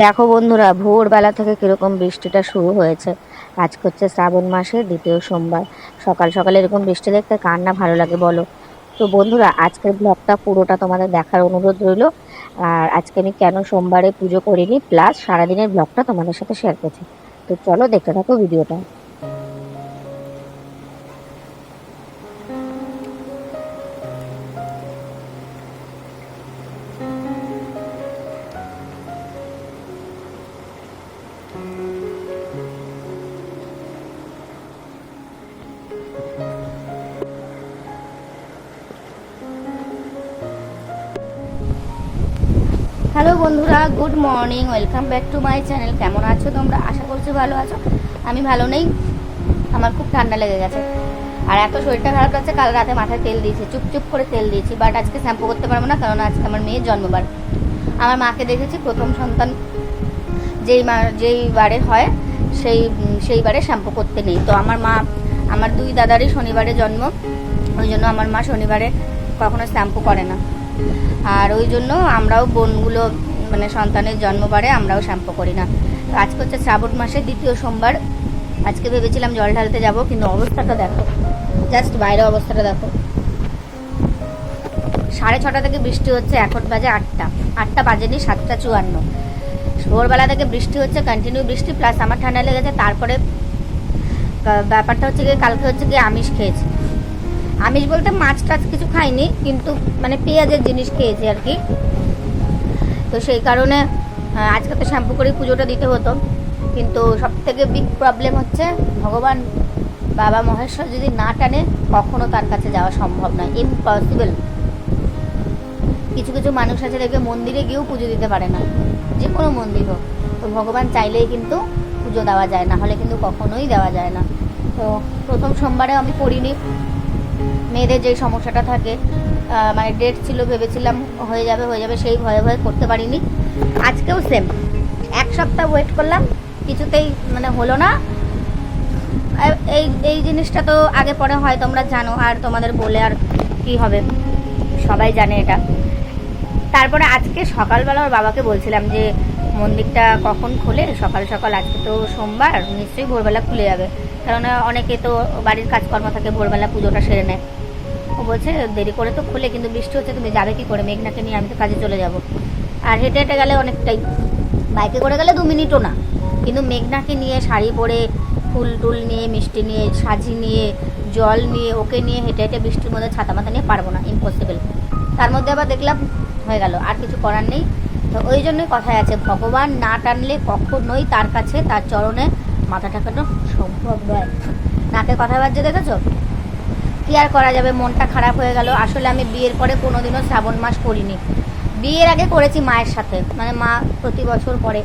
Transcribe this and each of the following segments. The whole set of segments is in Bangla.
দেখো বন্ধুরা, ভোরবেলা থেকে কীরকম বৃষ্টিটা শুরু হয়েছে। আজ হচ্ছে শ্রাবণ মাসের দ্বিতীয় সোমবার। সকাল সকালে এরকম বৃষ্টি দেখতে কার না ভালো লাগে বলো। তো বন্ধুরা, আজকের ব্লগটা পুরোটা তোমাদের দেখার অনুরোধ রইল। আর আজকে আমি কেন সোমবারে পুজো করিনি, প্লাস সারাদিনের ব্লগটা তোমাদের সাথে শেয়ার করছি। তো চলো দেখতে থাকো ভিডিওটা। হ্যালো বন্ধুরা, good morning, welcome back to my channel. কেমন আছো তোমরা? আশা করছি ভালো আছো। আমি ভালো নেই, আমার খুব ঠান্ডা লেগে গেছে। আর এত শরীরটা খারাপ লাগছে, কাল রাতে মাথায় তেল দিয়েছি, চুপচুপ করে তেল দিয়েছি বাট আজকে শ্যাম্পু করতে পারব না, কারণ আজকে আমার মেয়ের জন্মবার। আমার মাকে দেখেছি, প্রথম সন্তান যেই মা, যেই বারে হয়, সেই সেই বারে শ্যাম্পু করতে নেই। তো আমার মা, আমার দুই দাদারই শনিবারে জন্ম, ওই জন্য আমার মা শনিবারে কখনো শ্যাম্পু করে না। আর ওই জন্য আমরাও বোনগুলো মানে সন্তানের জন্মবারে আমরাও শ্যাম্পু করি না। তো আজকে হচ্ছে শ্রাবণ মাসের দ্বিতীয় সোমবার। আজকে ভেবেছিলাম জল ঢালতে যাব, কিন্তু অবস্থাটা দেখো। জাস্ট বাইরে অবস্থাটা দেখো। সাড়ে ছটা থেকে বৃষ্টি হচ্ছে, এখন বাজে আটটা। আটটা বাজেনি, সাতটা চুয়ান্ন। ভোরবেলা থেকে বৃষ্টি হচ্ছে কন্টিনিউ বৃষ্টি প্লাস আমার ঠান্ডা লেগেছে, তারপরে ব্যাপারটা হচ্ছে গিয়ে, কালকে হচ্ছে গিয়ে আমিষ খেয়েছি। আমিষ বলতে মাছ টাছ কিছু খাইনি, কিন্তু মানে পেঁয়াজের জিনিস খেয়েছি আর কি। তো সেই কারণে আজকে তো শ্যাম্পু করে পুজোটা দিতে হতো। কিন্তু সব থেকে বিগ প্রবলেম হচ্ছে, ভগবান বাবা মহেশ্বর যদি না টানে, কখনো তার কাছে যাওয়া সম্ভব নয়। ইম্পসিবল কিছু কিছু মানুষ আছে দেখবে মন্দিরে গিয়েও পুজো দিতে পারে না। যে কোনো মন্দির হোক। তো ভগবান চাইলেই কিন্তু পুজো দেওয়া যায়, না হলে কিন্তু কখনোই দেওয়া যায় না। তো প্রথম সোমবারে আমি করিনি মেয়েদের যেই সমস্যাটা থাকে মানে ডেট ছিল, ভেবেছিলাম হয়ে যাবে হয়ে যাবে, সেই ভয়ে ভয়ে করতে পারিনি। আজকেও সেম এক সপ্তাহ ওয়েট করলাম, কিছুতেই মানে হলো না। এই এই জিনিসটা তো আগে পরে হয়, তোমরা জানো, আর তোমাদের বলে আর কি হবে? সবাই জানে এটা। তারপরে আজকে সকালবেলা ওর বাবাকে বলছিলাম যে, মন্দিরটা কখন খোলে? সকাল সকাল, আজকে তো সোমবার, নিশ্চয়ই ভোরবেলা খুলে যাবে। কারণ অনেকে তো বাড়ির কাজকর্ম থাকে, ভোরবেলা পুজোটা সেরে নেয়। ও বলছে, দেরি করে তো খুলে, কিন্তু বৃষ্টি হচ্ছে, তুমি যাবে কি করে? মেঘনাকে নিয়ে আমি তো কাজে চলে যাব। আর হেঁটে হেঁটে গেলে অনেকটাই। বাইকে করে গেলে দু মিনিটও না। কিন্তু মেঘনাকে নিয়ে শাড়ি পরে, ফুল টুল নিয়ে, মিষ্টি নিয়ে, সাজি নিয়ে, জল নিয়ে, ওকে নিয়ে হেঁটে হেঁটে বৃষ্টির মধ্যে ছাতা মাথা নিয়ে পারব না। ইম্পসিবল তার মধ্যে আবার দেখলাম, হয়ে গেল, আর কিছু করার নেই। তো ওই জন্যই কথায় আছে, ভগবান না টানলে কখনোই তার কাছে, তার চরণে মাথা ঠাকানো সম্ভব নয়। নাকে কথা বাজছে, দেখেছ? কি আর করা যাবে, মনটা খারাপ হয়ে গেল। আসলে আমি বিয়ের পরে কোনোদিনও শ্রাবণ মাস করিনি। বিয়ের আগে করেছি মায়ের সাথে মানে মা প্রতি বছর করে।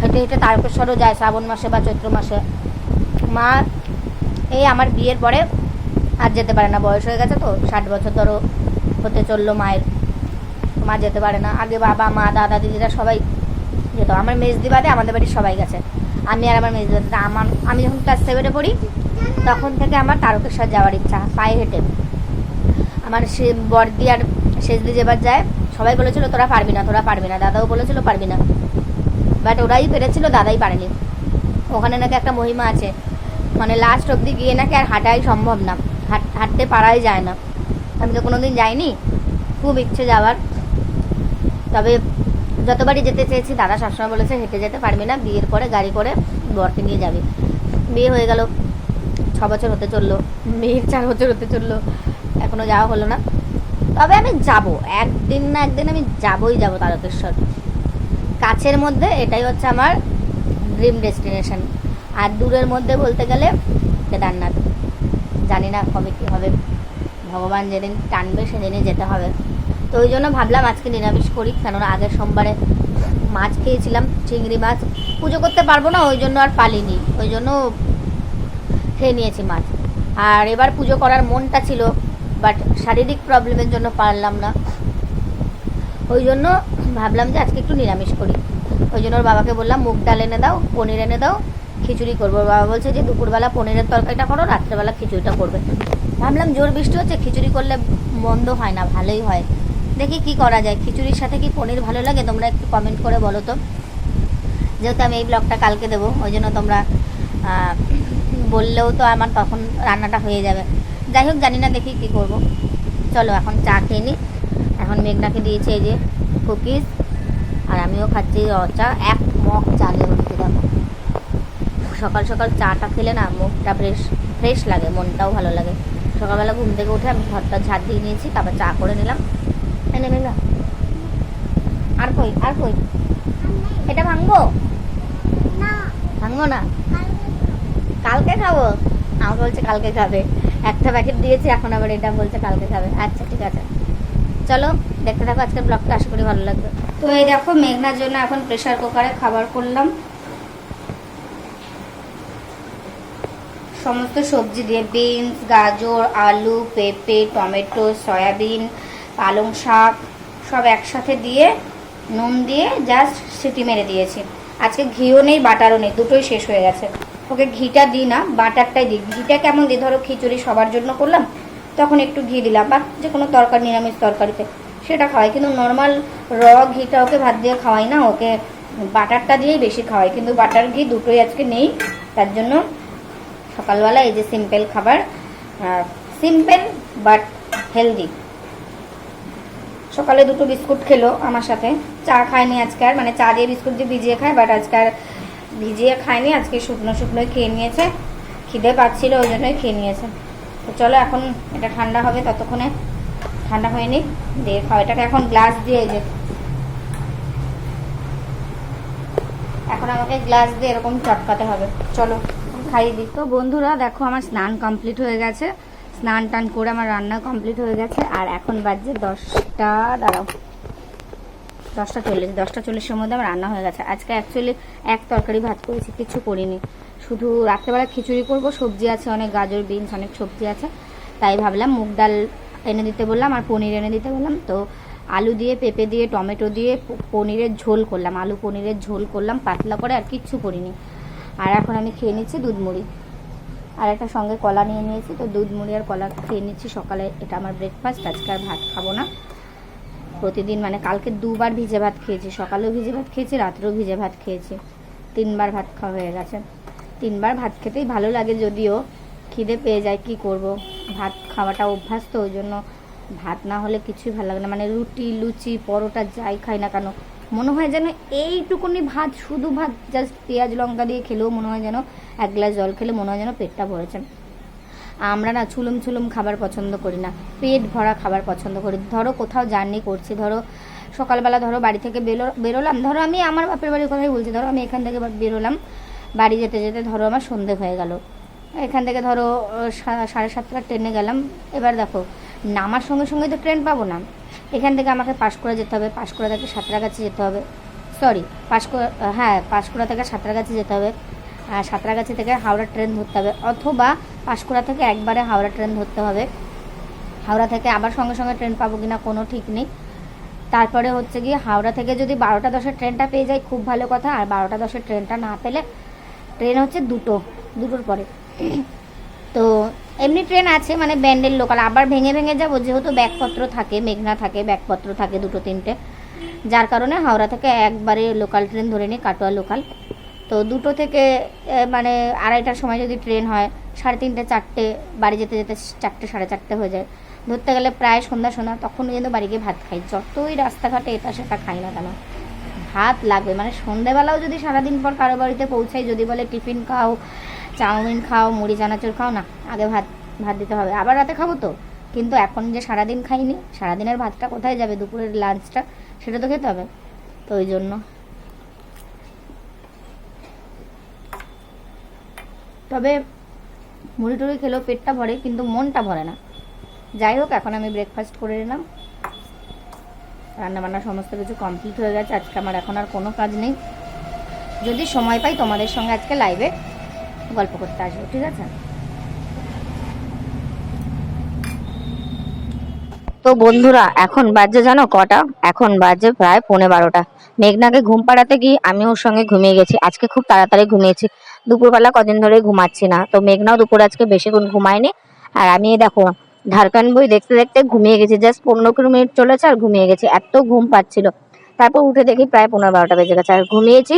হেঁটে হেঁটে তারকেশ্বরও যায় শ্রাবণ মাসে বা চৈত্র মাসে। মা, এই আমার বিয়ের পরে আর যেতে পারে না। বয়স হয়ে গেছে তো, ষাট বছর ধরো হতে চলল মায়ের। মা যেতে পারে না। আগে বাবা, মা, দাদা, দিদিরা সবাই যেত আমার মেজদি বাদে আমাদের বাড়ির সবাই গেছে। আমি আর আমার মেজদি বাদে। আমার, আমি যখন ক্লাস সেভেনে পড়ি, তখন থেকে আমার তারকেশ্বর যাওয়ার ইচ্ছা, পায়ে হেঁটে। আমার সে বর্দি আর শেষদি যেবার যায়, সবাই বলেছিল, তোরা পারবি না, তোরা পারবি না। দাদাও বলেছিল, পারবি না। বাট ওরাই পেরেছিল, দাদাই পারেনি। ওখানে নাকি একটা মহিমা আছে। মানে লাস্ট অবধি গিয়ে নাকি আর হাঁটাই সম্ভব না। হাঁটতে পারাই যায় না। আমি তো কোনোদিন যাইনি। খুব ইচ্ছে যাওয়ার। তবে যতবারই যেতে চেয়েছি, দাদা সবসময় বলেছে হেঁটে যেতে পারবি না, বিয়ের পরে গাড়ি করে বরকে নিয়ে যাবি। বিয়ে হয়ে গেল, ছ বছর হতে চলল, মেয়ের চার বছর হতে চলল, এখনও যাওয়া হলো না। তবে আমি যাব, একদিন না একদিন আমি যাবই যাব তারকেশ্বর। কাছের মধ্যে এটাই হচ্ছে আমার ড্রিম ডেস্টিনেশন আর দূরের মধ্যে বলতে গেলে কেদারনাথ। জানি না কবে কী হবে, ভগবান যেদিন টানবে সেদিনই যেতে হবে। তো ওই জন্য ভাবলাম আজকে নিরামিষ করি, কেননা আগের সোমবারে মাছ খেয়েছিলাম, চিংড়ি মাছ। পুজো করতে পারব না, ওই জন্য আর পালিনি, ওই জন্য খেয়ে নিয়েছি মাছ। আর এবার পুজো করার মনটা ছিল বাট শারীরিক প্রবলেমের জন্য পারলাম না। ওই জন্য ভাবলাম যে আজকে একটু নিরামিষ করি। ওই জন্য ওর বাবাকে বললাম, মুগ ডাল এনে দাও, পনির এনে দাও, খিচুড়ি করব। ওর বাবা বলছে যে দুপুরবেলা পনিরের তরকারিটা করো, রাত্রেবেলা খিচুড়িটা করবে। ভাবলাম জোর বৃষ্টি হচ্ছে, খিচুড়ি করলে মন্দ হয় না, ভালোই হয়। দেখি কি করা যায়। খিচুড়ির সাথে কি পনির ভালো লাগে? তোমরা একটু কমেন্ট করে বলো তো। যেহেতু আমি এই ব্লগটা কালকে দেবো, ওই জন্য তোমরা বললেও তো আমার তখন রান্নাটা হয়ে যাবে। যাই হোক, জানি না দেখি কী করব। চলো, এখন চা খেয়ে নিই এখন মেঘনাকে দিয়েছে এই যে কুকিজ, আর আমিও খাচ্ছি চা এক মগ চা নিয়ে বলতে দেখো। সকাল সকাল চাটা খেলে না মুখটা ফ্রেশ ফ্রেশ লাগে, মনটাও ভালো লাগে। সকালবেলা ঘুম থেকে উঠে আমি ঘরটা ঝাড় দিয়ে নিয়েছি, তারপর চা করে নিলাম। এনে আর কই আর কই? এটা ভাঙবো? ভাঙবো না? কালকে খাব? বলছে কালকে খাবে। একটা প্যাকেট দিয়েছি এখন আবার এটা বলছে কালকে খাবে। আচ্ছা ঠিক আছে। চলো দেখতে থাকো আজকের ব্লগটা আশা করি ভালো লাগবে। তো এই দেখো মেঘনার জন্য এখন প্রেশার কুকারে খাবার করলাম। সমস্ত সবজি দিয়ে বিনস গাজর আলু পেঁপে টমেটো সয়াবিন পালং শাক সব একসাথে দিয়ে, নুন দিয়ে জাস্ট সিটি মেরে দিয়েছি। আজকে ঘিও নেই, বাটারও নেই, দুটোই শেষ হয়ে গেছে। ওকে ঘিটা দিই না, বাটারটাই দিই। ঘিটা কেমন দিই? ধরো খিচুড়ি সবার জন্য করলাম, তখন একটু ঘি দিলাম, বা যে কোনো তরকারি, নিরামিষ তরকারিতে সেটা খাওয়াই। কিন্তু নর্মাল র ঘিটা ওকে ভাত দিয়ে খাওয়াই না, ওকে বাটারটা দিয়েই বেশি খাওয়াই। কিন্তু বাটার ঘি দুটোই আজকে নেই, তার জন্য সকালবেলা এই যে সিম্পল খাবার সিম্পল বাট হেলদি সকালে দুটো বিস্কুট খেলো আমার সাথে। চা খায়নি আজকে আর মানে চা দিয়ে বিস্কুট দিয়ে ভিজিয়ে খায় বাট আজকে আর ভিজিয়ে খায়নি, আজকে শুকনো শুকনোই খেয়ে নিয়েছে। খিদে পাচ্ছিল, ওই জন্যই খেয়ে নিয়েছে। তো চলো এখন এটা ঠান্ডা হবে ততক্ষণে। ঠান্ডা হয়নি, দিয়ে খাও, এটাকে এখন গ্লাস দিয়ে যে। এখন আমাকে গ্লাস দিয়ে এরকম চটকাতে হবে। চলো, খাইয়ে দিই। তো বন্ধুরা, দেখো আমার স্নান কমপ্লিট হয়ে গেছে। স্নান টান করে আমার রান্না কমপ্লিট হয়ে গেছে, আর এখন বাজছে দশটা, দাঁড়াও। দশটা চল্লিশ, দশটা চল্লিশের মধ্যে আমার রান্না হয়ে গেছে। আজকে অ্যাকচুয়ালি এক তরকারি ভাত করেছি, কিছু করিনি। শুধু রাত্রেবেলা খিচুড়ি করব, সবজি আছে অনেক, গাজর, বিনস, অনেক সবজি আছে। তাই ভাবলাম মুগ ডাল এনে দিতে বললাম, আর পনির এনে দিতে বললাম। তো আলু দিয়ে, পেঁপে দিয়ে, টমেটো দিয়ে পনিরের ঝোল করলাম। আলু পনিরের ঝোল করলাম, পাতলা করে আর কিচ্ছু করিনি। আর এখন আমি খেয়ে নিচ্ছি দুধ মুড়ি আর একটা সঙ্গে কলা নিয়ে নিয়েছি, তো দুধ, মুড়ি আর কলা খেয়ে নিচ্ছি। সকালে এটা আমার ব্রেকফাস্ট আজকে আর ভাত খাব না। প্রতিদিন মানে কালকে দুবার ভিজে ভাত খেয়েছি, সকালেও ভিজে ভাত খেয়েছি, রাত্রেও ভিজে ভাত খেয়েছি। তিনবার ভাত খাওয়া হয়ে গেছে। তিনবার ভাত খেতেই ভালো লাগে যদিও, খিদে পেয়ে যায়, কি করব? ভাত খাওয়াটা অভ্যাস তো, ওই জন্য ভাত না হলে কিছুই ভালো লাগে না। মানে রুটি, লুচি, পরোটা যাই খাই না কেন মনে হয় যেন এইটুকুনি ভাত, শুধু ভাত জাস্ট পেঁয়াজ লঙ্কা দিয়ে খেলেও মনে হয় যেন এক গ্লাস জল খেলে মনে হয় যেন পেটটা ভরেছে। আমরা না ছুলুম ছুলুম খাবার পছন্দ করি না, পেট ভরা খাবার পছন্দ করি। ধরো কোথাও জার্নি করছি, ধরো সকালবেলা ধরো বাড়ি থেকে বেরো, বেরোলাম, ধরো আমি আমার বাপের বাড়ির কথাই বলছি, ধরো আমি এখান থেকে বেরোলাম, বাড়ি যেতে যেতে ধরো আমার সন্ধে হয়ে গেল। এখান থেকে ধরো সাড়ে সাতটার ট্রেনে গেলাম, এবার দেখো, নামার সঙ্গে সঙ্গে তো ট্রেন পাবো না। এখান থেকে আমাকে পাঁশকুড়া যেতে হবে, পাঁশকুড়া থেকে সাঁতরাগাছি যেতে হবে। সরি পাঁশকুড়া হ্যাঁ পাঁশকুড়া থেকে সাঁতরাগাছি যেতে হবে। আর সাঁতরাগাছি থেকে হাওড়া ট্রেন ধরতে হবে, অথবা পাঁশকুড়া থেকে একবারে হাওড়া ট্রেন ধরতে হবে। হাওড়া থেকে আবার সঙ্গে সঙ্গে ট্রেন পাবো কিনা কোনো ঠিক নেই। তারপরে হচ্ছে গিয়ে হাওড়া থেকে যদি বারোটা দশের ট্রেনটা পেয়ে যাই, খুব ভালো কথা, আর বারোটা দশের ট্রেনটা না পেলে ট্রেন হচ্ছে দুটো, দুটোর পরে। তো এমনি ট্রেন আছে মানে ব্যান্ডেল লোকাল আবার ভেঙে ভেঙে যাব, যেহেতু ব্যাগপত্র থাকে, মেঘনা থাকে, ব্যাগপত্র থাকে দুটো তিনটে। যার কারণে হাওড়া থেকে একবারে লোকাল ট্রেন ধরে নিই কাটোয়া লোকাল তো দুটো থেকে মানে আড়াইটার সময় যদি ট্রেন হয়, সাড়ে তিনটে, চারটে, বাড়ি যেতে যেতে চারটে, সাড়ে চারটে হয়ে যায়। ধরতে গেলে প্রায় সন্ধ্যা সন্ধ্যা, তখন কিন্তু বাড়ি গিয়ে ভাত খাই। যতই রাস্তাঘাটে এটা সেটা খাই না কেন। ভাত লাগবে মানে সন্ধেবেলাও যদি সারাদিন পর কারও বাড়িতে পৌঁছাই, যদি বলে টিফিন খাও চাউমিন খাও, মুড়ি, চানাচুর খাও, না, আগে ভাত ভাত দিতে হবে। আবার রাতে খাব তো। কিন্তু এখন যে সারাদিন খাইনি, সারাদিনের ভাতটা কোথায় যাবে? দুপুরের লাঞ্চটা, সেটা তো খেতে হবে। তো ওই জন্য। তবে মুড়ি টুড়ি খেলেও পেটটা ভরে, কিন্তু মনটা ভরে না। যাই হোক, এখন আমি ব্রেকফাস্ট করে নিলাম। রান্নাবান্না সমস্ত কিছু কমপ্লিট হয়ে গেছে। আজকে আমার এখন আর কোনো কাজ নেই। যদি সময় পাই তোমাদের সঙ্গে আজকে লাইভে গল্প করতে আসব, ঠিক আছে? তো বন্ধুরা, এখন বাজে জানো কটা? এখন বাজে প্রায় পৌনে বারোটা। মেঘনাকে ঘুম পাড়াতে গিয়ে আমি ওর সঙ্গে ঘুমিয়ে গেছি। আজকে খুব তাড়াতাড়ি ঘুমিয়েছি। দুপুরবেলা কদিন ধরে ঘুমাচ্ছি না। তো মেঘনাও দুপুর আজকে বেশিক্ষণ ঘুমায়নি। আর আমি দেখো ঝাড়খান্ড বই দেখতে দেখতে ঘুমিয়ে গেছি। জাস্ট পনেরো কুড়ি মিনিট চলেছে আর ঘুমিয়ে গেছি। এত ঘুম পাচ্ছিল। তারপর উঠে দেখি প্রায় পনেরো বারোটা বেজে গেছে। আর ঘুমিয়েছি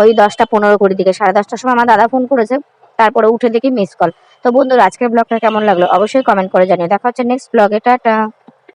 ওই দশটা পনেরো কুড়ি দিকে। সাড়ে দশটার সময় আমার দাদা ফোন করেছে। তারপরে উঠে দেখি মিস কল তো বন্ধুরা, আজকের ব্লগটা কেমন লাগল? অবশ্যই কমেন্ট করে জানিয়ে দেখা হচ্ছে নেক্সট ব্লগে টাটা।